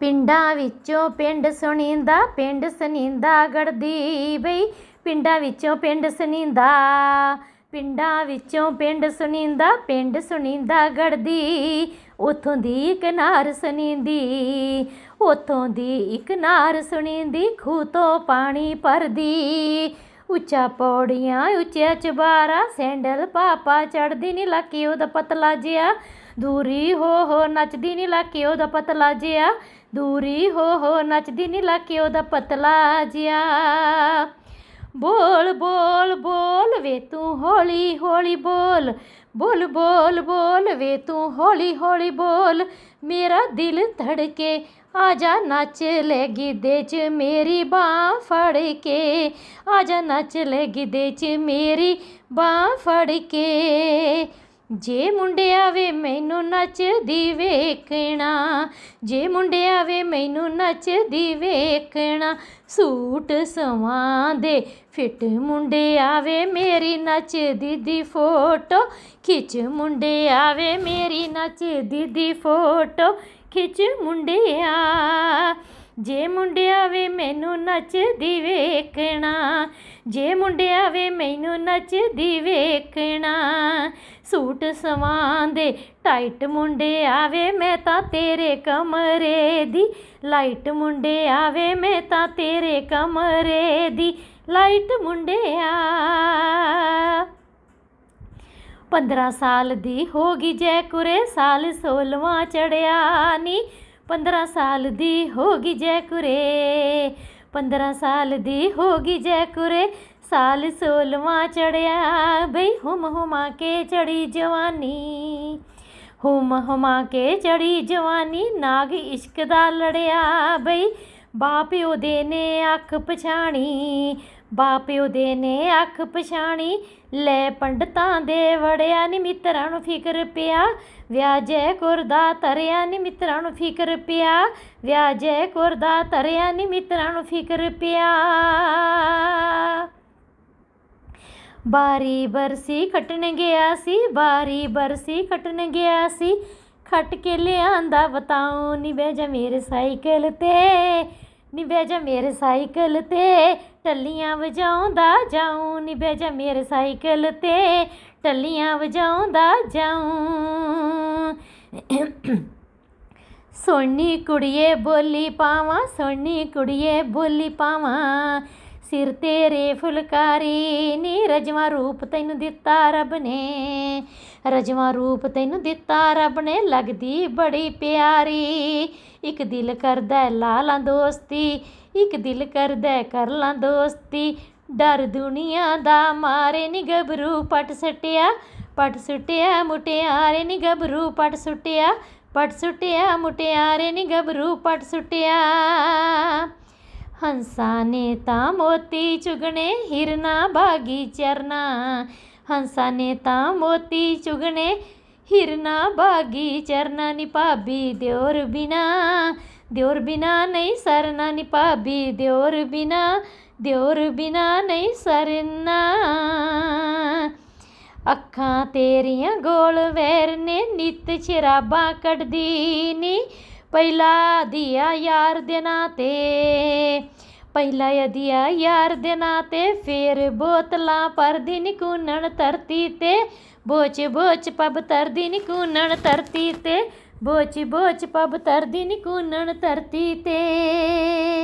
ਪਿੰਡਾਂ ਵਿੱਚੋਂ ਪਿੰਡ ਸੁਣੀਂਦਾ ਪਿੰਡ ਸੁਣੀਂਦਾ ਗੜਦੀ ਬਈ। ਪਿੰਡਾਂ ਵਿੱਚੋਂ ਪਿੰਡ ਸੁਣੀਂਦਾ, ਪਿੰਡਾਂ ਵਿੱਚੋਂ ਪਿੰਡ ਸੁਣੀਂਦਾ ਪਿੰਡ ਸੁਣੀਂਦਾ ਗੜਦੀ। ਉਥੋਂ ਦੀ ਇੱਕ ਨਾਰ ਸੁਣੀਂਦੀ, ਉਥੋਂ ਦੀ ਇੱਕ ਨਾਰ ਸੁਣੀਂਦੀ ਖੂਹ ਤੋਂ ਪਾਣੀ ਭਰਦੀ। ਉੱਚਾ ਪੌੜੀਆਂ ਉੱਚੇ ਚਬਾਰਾ, ਸੈਂਡਲ ਪਾਪਾ ਚੜਦੀ ਨੀ ਲੱਕੀ ਉਹਦਾ ਪਤਲਾ ਜਿਹਾ। ਦੂਰੀ ਹੋ ਹੋ ਨੱਚਦੀ ਨੀ ਲੱਕੀ ਉਹਦਾ ਪਤਲਾ ਜਿਹਾ। ਦੂਰੀ ਹੋ ਹੋ ਨੱਚਦੀ ਨੀ ਲੱਕੀ ਉਹਦਾ ਪਤਲਾ ਜਿਹਾ। ਬੋਲ ਬੋਲ ਬੋਲ ਵੇ ਤੂੰ ਹੌਲੀ ਹੌਲੀ ਬੋਲ। ਬੋਲ ਬੋਲ ਬੋਲ ਵੇ ਤੂੰ ਹੌਲੀ ਹੌਲੀ ਬੋਲ। ਮੇਰਾ ਦਿਲ ਧੜਕੇ ਆ ਜਾ ਨੱਚ ਲੈ ਗਿੱਧੇ 'ਚ ਮੇਰੀ ਬਾਹ ਫੜ ਕੇ ਆ ਜਾ ਨੱਚ ਲੈ ਗਿੱਧੇ 'ਚ ਮੇਰੀ ਬਾਹ ਫੜ ਕੇ ਜੇ ਮੁੰਡਿਆ ਵੇ ਮੈਨੂੰ ਨੱਚਦੀ ਵੇਖਣਾ, ਜੇ ਮੁੰਡਿਆ ਵੇ ਮੈਨੂੰ ਨੱਚਦੀ ਵੇਖਣਾ, ਸੂਟ ਸਵਾਂ ਦੇ, ਫਿੱਟ ਮੁੰਡਿਆ ਵੇ ਮੇਰੀ ਨੱਚਦੀ ਦੀ ਫੋਟੋ, ਖਿੱਚ ਮੁੰਡਿਆ ਵੇ ਮੇਰੀ ਨੱਚਦੀ ਦੀ ਫੋਟੋ, ਖਿੱਚ ਮੁੰਡਿਆ ਜੇ ਮੁੰਡਿਆ ਵੇ ਮੈਨੂੰ ਨੱਚਦੀ ਵੇਖਣਾ, ਜੇ ਮੁੰਡਿਆ ਵੇ ਮੈਨੂੰ ਨੱਚਦੀ ਵੇਖਣਾ ਸੂਟ ਸਵਾਂ ਦੇ ਟਾਈਟ ਮੁੰਡੇ ਆਵੇ, ਮੈਂ ਤਾਂ ਤੇਰੇ ਕਮਰੇ ਦੀ। ਲਾਈਟ ਮੁੰਡੇ ਆਵੇ, ਮੈਂ ਤਾਂ ਤੇਰੇ ਕਮਰੇ ਦੀ। ਲਾਈਟ ਮੁੰਡਿਆ 15 ਸਾਲ ਦੀ ਹੋ ਗਈ ਜੈ ਕੁਰੇ ਸਾਲ 16ਵਾਂ ਚੜਿਆ ਨੀ। 15 ਸਾਲ ਦੀ ਹੋ ਗਈ ਜੈ ਕੁਰੇ 15 ਸਾਲ ਦੀ ਹੋ ਗਈ ਜੈ ਕੁਰੇ ਸਾਲ 16ਵਾਂ ਚੜਿਆ, ਬਈ ਹੁਮ ਹੁਮਾ ਕੇ ਚੜੀ ਜਵਾਨੀ। ਹੁਮ ਹੁਮਾ ਕੇ ਚੜੀ ਜਵਾਨੀ, ਨਾਗ ਇਸ਼ਕ ਦਾ ਲੜਿਆ, ਬਈ ਬਾਪਿਓ ਦੇ ਨੇ ਅੱਖ ਪਛਾਣੀ। ਬਾਪਿਓ ਦੇ ਨੇ ਅੱਖ ਪਛਾਣੀ, ਲੈ ਪੰਡਤਾਂ ਦੇ ਵੜਿਆ ਨੀ ਮਿੱਤਰਾਂ ਨੂੰ ਫਿਕਰ ਪਿਆ। ਵਿਆਜੈ ਕੁਰਦਾ ਤਰਿਆ ਨੀ ਮਿੱਤਰਾਂ ਨੂੰ ਫਿਕਰ ਪਿਆ। ਵਿਆਜੈ ਕੁਰਦਾ ਤਰਿਆ ਨੀ ਮਿੱਤਰਾਂ ਨੂੰ ਫਿਕਰ ਪਿਆ। ਬਾਰੀ ਬਰਸੀ ਖਟਣ ਗਿਆ ਸੀ, ਬਾਰੀ ਬਰਸੀ ਖਟਣ ਗਿਆ ਸੀ। ਖਟ ਕੇ ਲਿਆਂਦਾ ਬਤਾਉ ਨੀ ਬਹਿ ਜਾ ਮੇਰੇ ਸਾਈਕਲ ਤੇ, ਨੀ ਬਹਿ ਜਾ ਮੇਰੇ ਸਾਈਕਲ ਤੇ। ਟੱਲੀਆਂ ਵਜਾਉਂਦਾ ਜਾਉ ਨੀ ਜਾ ਮੇਰੇ ਸਾਈਕਲ ਤੇ। ਟੱਲੀਆਂ ਵਜਾਉਂਦਾ ਜਾਉ ਸੋਹਣੀ ਕੁੜੀਏ ਬੋਲੀ ਪਾਵਾਂ ਸੋਹਣੀ ਕੁੜੀਏ ਬੋਲੀ ਪਾਵਾਂ। ਸਿਰ ਤੇਰੇ ਫੁਲਕਾਰੀ ਨੀ ਰਜਵਾ ਰੂਪ ਤੈਨੂੰ ਦਿੱਤਾ ਰੱਬ ਨੇ। ਰਜਵਾ ਰੂਪ ਤੈਨੂੰ ਦਿੱਤਾ ਰੱਬ ਨੇ, ਲੱਗਦੀ ਬੜੀ ਪਿਆਰੀ। ਇੱਕ ਦਿਲ ਕਰਦਾ ਲਾਲਾਂ ਦੋਸਤੀ, ਇੱਕ ਦਿਲ ਕਰਦਾ ਹੈ ਕਰ ਲਾਂ ਦੋਸਤੀ। ਡਰ ਦੁਨੀਆ ਦਾ ਮਾਰੇ ਨੀ ਗਬਰੂ ਪਟ ਸਟਿਆ, ਪਟ ਸੁੱਟਿਆ ਮੁਟਿਆਰੇ ਨੀ ਗਬਰੂ ਪਟ ਸੁੱਟਿਆ ਪਟ ਸੁੱਟਿਆ ਮੁਟਿਆਰੇ ਨੀ ਗਬਰੂ ਪਟ ਸੁੱਟਿਆ। ਹੰਸਾਂ ਨੇ ਤਾਂ ਮੋਤੀ ਚੁਗਣੇ ਹਿਰਨਾ ਬਾਗੀ ਚਰਨਾ। ਹੰਸਾਂ ਨੇ ਤਾਂ ਮੋਤੀ ਚੁਗਣੇ ਹਿਰਨਾ ਬਾਗੀ ਚਰਨਾ ਨੀ ਭਾਬੀ ਦਿਓਰ ਬਿਨਾ। ਦਿਓਰ ਬਿਨਾ ਨਹੀਂ ਸਰਨਾ ਨੀ ਭਾਬੀ ਦਿਓਰ ਬਿਨਾ। ਦਿਓਰ ਬਿਨਾ ਨਹੀਂ ਸਰਨਾ। ਅੱਖਾਂ ਤੇਰੀਆਂ ਗੋਲ ਵੈਰ ਨੇ ਨਿਤ ਸ਼ਰਾਬਾਂ ਕੱਢਦੀ ਨੀ। ਪਹਿਲਾ ਦਿਆ ਯਾਰ ਦੇ ਨਾਂ ਤੇ। ਪਹਿਲਾ ਦਿਆ ਯਾਰ ਦੇ ਨਾਂ ਤੇ, ਫੇਰ ਬੋਤਲਾਂ ਪਰਦੀ ਨੀ ਧਰਤੀ ਤੇ। ਬੋਚ ਬੋਚ ਪਬ ਤਰਦੀ ਨੀ ਧਰਤੀ ਤੇ। ਬੋਚ ਬੋਚ ਪਬ ਤਰਦੀ ਨੀ ਧਰਤੀ ਤੇ।